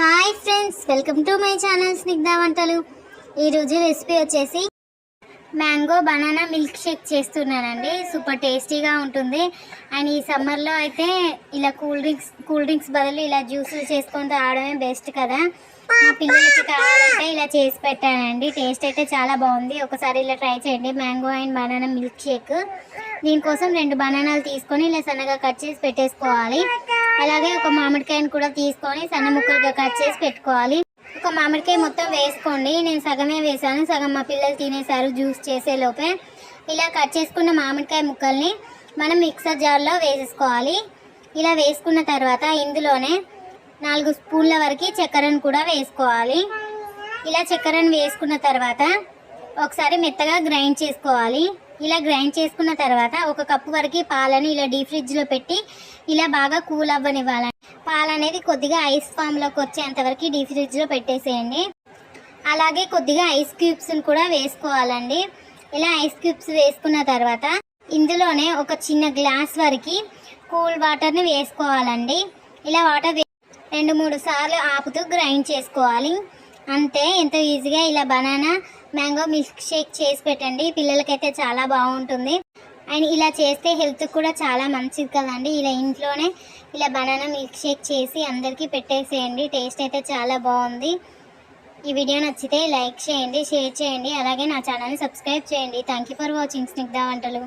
Hi friends welcome to my channel Snigdha వంటలు ఈరోజు recipe వచ్చేసి మ్యాంగో బనానా మిల్క్ షేక్ చేస్తున్నానండి. సూపర్ టేస్టీగా ఉంటుంది. అండ్ ఈ సమ్మర్లో అయితే ఇలా కూల్ డ్రింక్స్ కూల్ డ్రింక్స్ బదులు ఇలా జ్యూసులు చేసుకొని తాగడమే బెస్ట్ కదా. మా పిల్లలకి కావాలంటే ఇలా చేసి పెట్టానండి. టేస్ట్ అయితే చాలా బాగుంది. ఒకసారి ఇలా ట్రై చేయండి. Mango and banana milk shake దీనికోసం రెండు బనానాలు తీసుకొని ఇలా సన్నగా కట్ చేసి పెట్టేసుకోవాలి. అలాగే ఒక మామిడికాయను కూడా తీసుకొని సన్న ముక్కలుగా కట్ చేసి పెట్టుకోవాలి. ఒక మామిడికాయ మొత్తం వేసుకోండి. నేను సగమే వేసాను సగం మా పిల్లలు తినేసారు జ్యూస్ చేసే లోపే. ఇలా కట్ చేసుకున్న మామిడికాయ ముక్కల్ని మనం మిక్సర్ జార్లో వేసేసుకోవాలి. ఇలా వేసుకున్న తర్వాత ఇందులోనే నాలుగు స్పూన్ల వరకు చక్కెరను కూడా వేసుకోవాలి. ఇలా చక్కెరను వేసుకున్న తర్వాత ఒకసారి మెత్తగా గ్రైండ్ చేసుకోవాలి. ఇలా గ్రైండ్ చేసుకున్న తర్వాత ఒక కప్పు వరకు పాలని ఇలా డీ ఫ్రిడ్జ్లో పెట్టి ఇలా బాగా కూల్ అవ్వనివ్వాలి పాలు అనేది కొద్దిగా ఐస్ ఫామ్లోకి వచ్చేంత వరకు డీ ఫ్రిడ్జ్లో పెట్టేసేయండి. అలాగే కొద్దిగా ఐస్ క్యూబ్స్ని కూడా వేసుకోవాలండి. ఇలా ఐస్ క్యూబ్స్ వేసుకున్న తర్వాత ఇందులోనే ఒక చిన్న గ్లాస్ వరకు కూల్ వాటర్ని వేసుకోవాలండి. ఇలా వాటర్ రెండు మూడు సార్లు ఆపుతూ గ్రైండ్ చేసుకోవాలి. అంతే ఎంతో ఈజీగా ఇలా బనానా మ్యాంగో మిల్క్ షేక్ చేసి పెట్టండి. పిల్లలకైతే చాలా బాగుంటుంది. అండ్ ఇలా చేస్తే హెల్త్ కూడా చాలా మంచిది కదండి. ఇలా ఇంట్లోనే ఇలా బనానా మిల్క్ షేక్ చేసి అందరికీ పెట్టేసేయండి. టేస్ట్ అయితే చాలా బాగుంది. ఈ వీడియో నచ్చితే లైక్ చేయండి షేర్ చేయండి. అలాగే నా ఛానల్ని సబ్స్క్రైబ్ చేయండి. Thank you for watching Snigdha వంటలు.